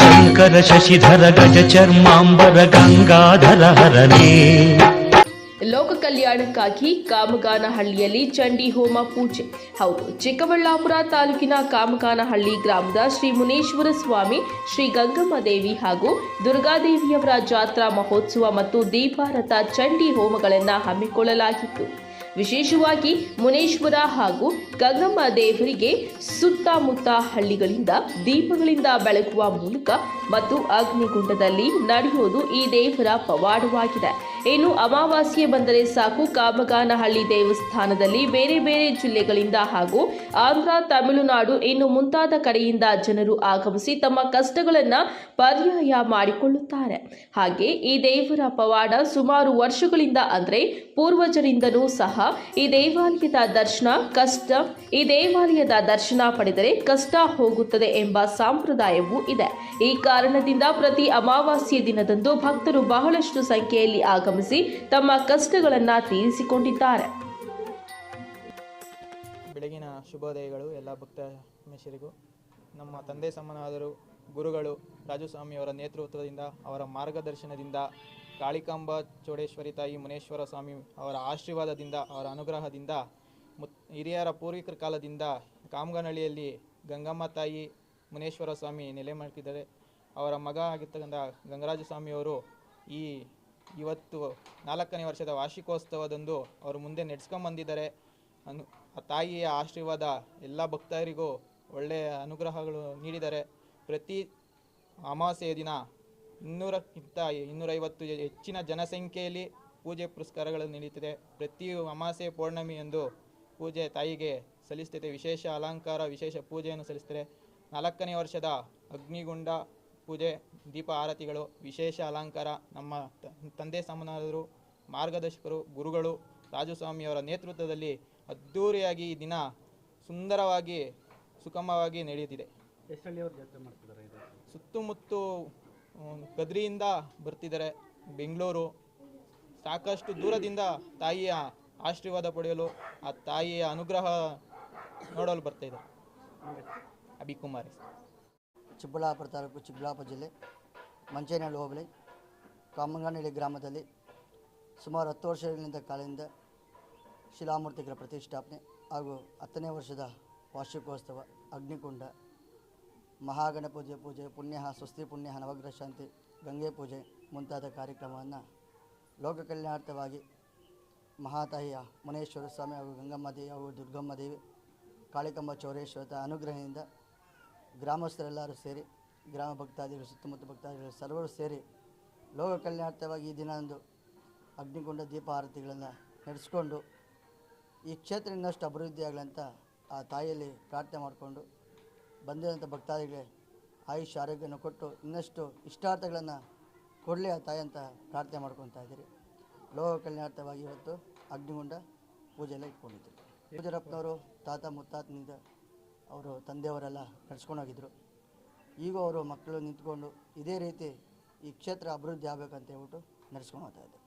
ಶಂಕರ ಶಶಿಧರ ಗಜ ಚರ್ಮಾಂಬರ ಗಂಗಾಧರ ಹರನೇ. ಲೋಕ ಕಲ್ಯಾಣಕ್ಕಾಗಿ ಕಾಮಗಾನಹಳ್ಳಿಯಲ್ಲಿ ಚಂಡಿ ಹೋಮ ಪೂಜೆ. ಹೌದು, ಚಿಕ್ಕಬಳ್ಳಾಪುರ ತಾಲೂಕಿನ ಕಾಮಗಾನಹಳ್ಳಿ ಗ್ರಾಮದ ಶ್ರೀ ಮುನೇಶ್ವರ ಸ್ವಾಮಿ, ಶ್ರೀ ಗಂಗಮ್ಮ ದೇವಿ ಹಾಗೂ ದುರ್ಗಾದೇವಿಯವರ ಜಾತ್ರಾ ಮಹೋತ್ಸವ ಮತ್ತು ದೀಪಾರಥ ಚಂಡಿ ಹೋಮಗಳನ್ನು ಹಮ್ಮಿಕೊಳ್ಳಲಾಗಿತ್ತು. ವಿಶೇಷವಾಗಿ ಮುನೇಶ್ವರ ಹಾಗೂ ಗಂಗಮ್ಮ ದೇವರಿಗೆ ಸುತ್ತಮುತ್ತ ಹಳ್ಳಿಗಳಿಂದ ದೀಪಗಳಿಂದ ಬೆಳಗುವ ಮೂಲಕ ಮತ್ತು ಅಗ್ನಿಗುಂಡದಲ್ಲಿ ನಡೆಯುವುದು ಈ ದೇವರ ಪವಾಡವಾಗಿದೆ. ಇನ್ನು ಅಮಾವಾಸ್ಯೆ ಬಂದರೆ ಸಾಕು. ಕಾಮಗಾನಹಳ್ಳಿ ದೇವಸ್ಥಾನದಲ್ಲಿ ಬೇರೆ ಬೇರೆ ಜಿಲ್ಲೆಗಳಿಂದ ಹಾಗೂ ಆಂಧ್ರ, ತಮಿಳುನಾಡು, ಇನ್ನು ಮುಂತಾದ ಕಡೆಯಿಂದ ಜನರು ಆಗಮಿಸಿ ತಮ್ಮ ಕಷ್ಟಗಳನ್ನು ಪರ್ಯಾಯ ಮಾಡಿಕೊಳ್ಳುತ್ತಾರೆ. ಹಾಗೆ ಈ ದೇವರ ಪವಾಡ ಸುಮಾರು ವರ್ಷಗಳಿಂದ ಅಂದರೆ ಪೂರ್ವಜರಿಂದಲೂ ಸಹ ಈ ದೇವಾಲಯದ ದರ್ಶನ ಕಷ್ಟ, ಈ ದೇವಾಲಯದ ದರ್ಶನ ಪಡೆದರೆ ಕಷ್ಟ ಹೋಗುತ್ತದೆ ಎಂಬ ಸಂಪ್ರದಾಯವೂ ಇದೆ. ಈ ಕಾರಣದಿಂದ ಪ್ರತಿ ಅಮಾವಾಸ್ಯೆ ದಿನದಂದು ಭಕ್ತರು ಬಹಳಷ್ಟು ಸಂಖ್ಯೆಯಲ್ಲಿ ಆಗಮಿಸಿ ತಮ್ಮ ಕಷ್ಟಗಳನ್ನು ತೀರಿಸಿಕೊಂಡಿದ್ದಾರೆ. ಬೆಳಗಿನ ಶುಭೋದಯಗಳು ಎಲ್ಲ ಭಕ್ತ ನಮ್ಮ ತಂದೆ ಸಮನಾದರು, ಗುರುಗಳು ರಾಜಸ್ವಾಮಿಯವರ ನೇತೃತ್ವದಿಂದ, ಅವರ ಮಾರ್ಗದರ್ಶನದಿಂದ, ಕಾಳಿಕಾಂಬ ಚೋಡೇಶ್ವರಿ ತಾಯಿ ಮುನೇಶ್ವರ ಸ್ವಾಮಿ ಅವರ ಆಶೀರ್ವಾದದಿಂದ, ಅವರ ಅನುಗ್ರಹದಿಂದ ಹಿರಿಯರ ಪೂರ್ವಿಕರ ಕಾಲದಿಂದ ಕಾಮಗನಹಳ್ಳಿಯಲ್ಲಿ ಗಂಗಮ್ಮ ತಾಯಿ ಮುನೇಶ್ವರ ಸ್ವಾಮಿ ನೆಲೆ ಮಾಡ್ತಿದ್ದಾರೆ ಅವರ ಮಗ ಆಗಿರ್ತಕ್ಕಂಥ ಗಂಗರಾಜ ಸ್ವಾಮಿಯವರು ಈ ಇವತ್ತು ನಾಲ್ಕನೇ ವರ್ಷದ ವಾರ್ಷಿಕೋತ್ಸವದಂದು ಅವರು ಮುಂದೆ ನಡೆಸ್ಕೊಂಬಂದಿದ್ದಾರೆ. ಅನು, ಆ ತಾಯಿಯ ಆಶೀರ್ವಾದ ಎಲ್ಲ ಭಕ್ತರಿಗೂ ಒಳ್ಳೆಯ ಅನುಗ್ರಹಗಳು ನೀಡಿದರೆ ಪ್ರತಿ ಅಮಾವಾಸ್ಯೆಯ ದಿನ ಇನ್ನೂರಕ್ಕಿಂತ ಇನ್ನೂರೈವತ್ತು ಹೆಚ್ಚಿನ ಜನಸಂಖ್ಯೆಯಲ್ಲಿ ಪೂಜೆ ಪುರಸ್ಕಾರಗಳು ನೀಡುತ್ತದೆ. ಪ್ರತಿ ಅಮಾವಾಸ್ಯೆ ಪೌರ್ಣಮಿ ಎಂದು ಪೂಜೆ ತಾಯಿಗೆ ಸಲ್ಲಿಸ್ತದೆ ವಿಶೇಷ ಅಲಂಕಾರ, ವಿಶೇಷ ಪೂಜೆಯನ್ನು ಸಲ್ಲಿಸ್ತಾರೆ ನಾಲ್ಕನೇ ವರ್ಷದ ಅಗ್ನಿಗುಂಡ ಪೂಜೆ, ದೀಪ ಆರತಿಗಳು, ವಿಶೇಷ ಅಲಂಕಾರ. ನಮ್ಮ ತಂದೆ ಸಮಾನರು ಮಾರ್ಗದರ್ಶಕರು, ಗುರುಗಳು, ರಾಜಸ್ವಾಮಿಯವರ ನೇತೃತ್ವದಲ್ಲಿ ಅದ್ಧೂರಿಯಾಗಿ ಈ ದಿನ ಸುಂದರವಾಗಿ ಸುಗಮವಾಗಿ ನಡೆಯುತ್ತಿದೆ. ಸುತ್ತಮುತ್ತ ಕದ್ರಿಯಿಂದ ಬರ್ತಿದ್ದಾರೆ ಬೆಂಗಳೂರು. ಸಾಕಷ್ಟು ದೂರದಿಂದ ತಾಯಿಯ ಆಶೀರ್ವಾದ ಪಡೆಯಲು ಆ ತಾಯಿಯ ಅನುಗ್ರಹ ನೋಡಲು ಬರ್ತಾ ಇದ್ದಾರೆ. ಅಭಿಕುಮಾರ್ ಚಿಕ್ಕಬಳ್ಳಾಪುರ ತಾಲೂಕು ಚಿಕ್ಕಬಳ್ಳಾಪುರ ಜಿಲ್ಲೆ ಮಂಚೇನಹಳ್ಳಿ ಹೋಬಳಿ ಕಾಮಂಗನಹಳ್ಳಿ ಗ್ರಾಮದಲ್ಲಿ ಸುಮಾರು ಹತ್ತು ವರ್ಷಗಳಿಂದ ಕಾಲದಿಂದ ಶಿಲಾಮೂರ್ತಿಗಳ ಪ್ರತಿಷ್ಠಾಪನೆ ಹಾಗೂ ಹತ್ತನೇ ವರ್ಷದ ವಾರ್ಷಿಕೋತ್ಸವ, ಅಗ್ನಿಕುಂಡ, ಮಹಾಗಣ ಪೂಜೆ ಪುಣ್ಯ, ಸ್ವಸ್ತಿ ಪುಣ್ಯ ನವಗ್ರಹ ಶಾಂತಿ, ಗಂಗೆ ಪೂಜೆ ಮುಂತಾದ ಕಾರ್ಯಕ್ರಮವನ್ನು ಲೋಕ ಕಲ್ಯಾಣಾರ್ಥವಾಗಿ ಮಹಾತಾಯಿಯ ಮುನೇಶ್ವರ ಸ್ವಾಮಿ ಹಾಗೂ ಗಂಗಮ್ಮ ದೇವಿ ಹಾಗೂ ದುರ್ಗಮ್ಮ ದೇವಿ, ಕಾಳಿಕಂಬ ಚೌರೇಶ್ವರ ಅನುಗ್ರಹದಿಂದ ಗ್ರಾಮಸ್ಥರೆಲ್ಲರೂ ಸೇರಿ, ಗ್ರಾಮ ಭಕ್ತಾದಿಗಳು, ಸುತ್ತಮುತ್ತ ಭಕ್ತಾದಿಗಳು ಸರ್ವರು ಸೇರಿ ಲೋಕ ಕಲ್ಯಾಣಾರ್ಥವಾಗಿ ಈ ದಿನದಂದು ಅಗ್ನಿಕೊಂಡ ದೀಪ ಆರತಿಗಳನ್ನು ನಡೆಸ್ಕೊಂಡು ಈ ಕ್ಷೇತ್ರ ಇನ್ನಷ್ಟು ಅಭಿವೃದ್ಧಿ ಆಗಲಂತ ಆ ತಾಯಿಯಲ್ಲಿ ಪ್ರಾರ್ಥನೆ ಮಾಡಿಕೊಂಡು ಬಂದಿರೋಂಥ ಭಕ್ತಾದಿಗಳಿಗೆ ಆಯುಷ್ ಆರೋಗ್ಯನ ಕೊಟ್ಟು ಇನ್ನಷ್ಟು ಇಷ್ಟಾರ್ಥಗಳನ್ನು ಕೊಡಲಿ ಆ ತಾಯಿ ಅಂತ ಪ್ರಾರ್ಥನೆ ಮಾಡ್ಕೊತಾ ಇದ್ದೀರಿ. ಲೋಕ ಕಲ್ಯಾಣಾರ್ಥವಾಗಿ ಇವತ್ತು ಅಗ್ನಿಗುಂಡ ಪೂಜೆ ಎಲ್ಲ ಇಟ್ಕೊಂಡಿದ್ದೀವಿ ಪೂಜರಪ್ಪನವರು ತಾತ ಮುತ್ತಾತನಿಂದ ಅವರು ತಂದೆಯವರೆಲ್ಲ ನಡ್ಸ್ಕೊಂಡೋಗಿದ್ದರು ಈಗ ಅವರು ಮಕ್ಕಳು ನಿಂತ್ಕೊಂಡು ಇದೇ ರೀತಿ ಈ ಕ್ಷೇತ್ರ ಅಭಿವೃದ್ಧಿ ಆಗಬೇಕಂತ ಹೇಳ್ಬಿಟ್ಟು ನಡೆಸ್ಕೊಂಡು ಹೋಗ್ತಾ ಇದ್ದಾರೆ.